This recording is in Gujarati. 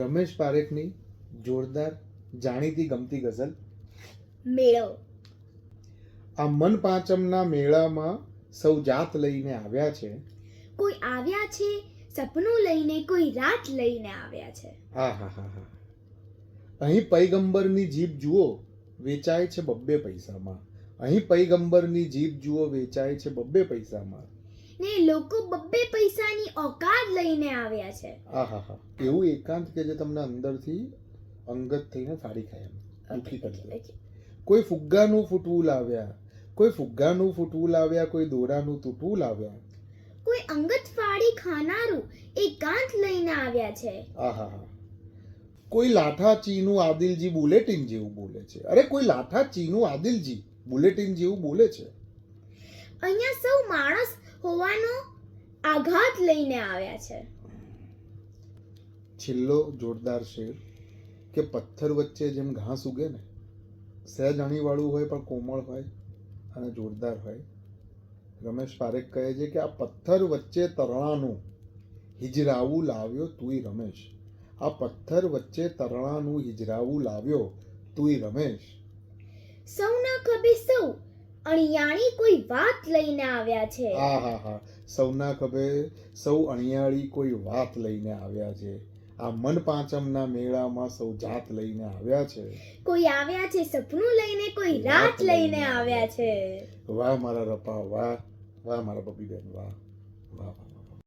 રમેશ પારેખની જોરદાર જાણીતી ગમતી ગઝલ. મેળો. આ મન પાંચમના મેળામાં સૌ જાત લઈને આવ્યા છે. કોઈ આવ્યા છે સપનું લઈને કોઈ રાત લઈને આવ્યા છે. હા હા હા હા. અહીં પૈગંબરની જીભ જુઓ વેચાય છે બબ્બે પૈસામાં. અહીં પૈગંબરની જીભ જુઓ વેચાય છે બબ્બે પૈસામાં. ને લોકો બબ્બે પૈસાની ઓકાત લઈને આવ્યા છે. આહા હા એવું એકાંત કે જે તમને અંદરથી અંગત થઈને સાડી ખાય એમ. દુઃખી કરી કોઈ ફુગ્ગાનું ફૂટવું લાવ્યા કોઈ ફુગ્ગાનું ફૂટવું લાવ્યા કોઈ દોરાનું તૂટવું લાવ્યા. કોઈ અંગત ફાડી ખાનારું એકાંત લઈને આવ્યા છે. આહા હા કોઈ લાઠા ચીનું આદિલજી બુલેટિન જેવું બોલે છે. અરે કોઈ લાઠા ચીનું આદિલજી બુલેટિન જેવું બોલે છે. અહીંયા સૌ માણસ હોવાનો આઘાત લઈને આવ્યા છે. છેલ્લો જોરદાર શેર કે પથ્થર વચ્ચે જેમ ઘાસ ઉગે ને સહેજ અણીવાળું હોય પણ કોમળ હોય અને જોરદાર હોય. રમેશ પારેખ કહે છે કે આ પથ્થર વચ્ચે તરણાનું હિજરાવું લાવ્યો તુંય રમેશ. આ પથ્થર વચ્ચે તરણાનું હિજરાવું લાવ્યો તુંય રમેશ. સૌના ખભે સૌ અણિયાણી કોઈ વાત લઈને આવ્યા છે? હા હા હા. સૌના ખભે સૌ અણિયાળી કોઈ વાત લઈને આવ્યા છે. આ મન પાંચમના મેળામાં સૌ જાત લઈને આવ્યા છે. કોઈ આવ્યા છે સપનું લઈને કોઈ રાત લઈને આવ્યા છે. વાહ મારા રપા વાહ. વાહ મારા બબી બેન વાહ વાહ વાહ.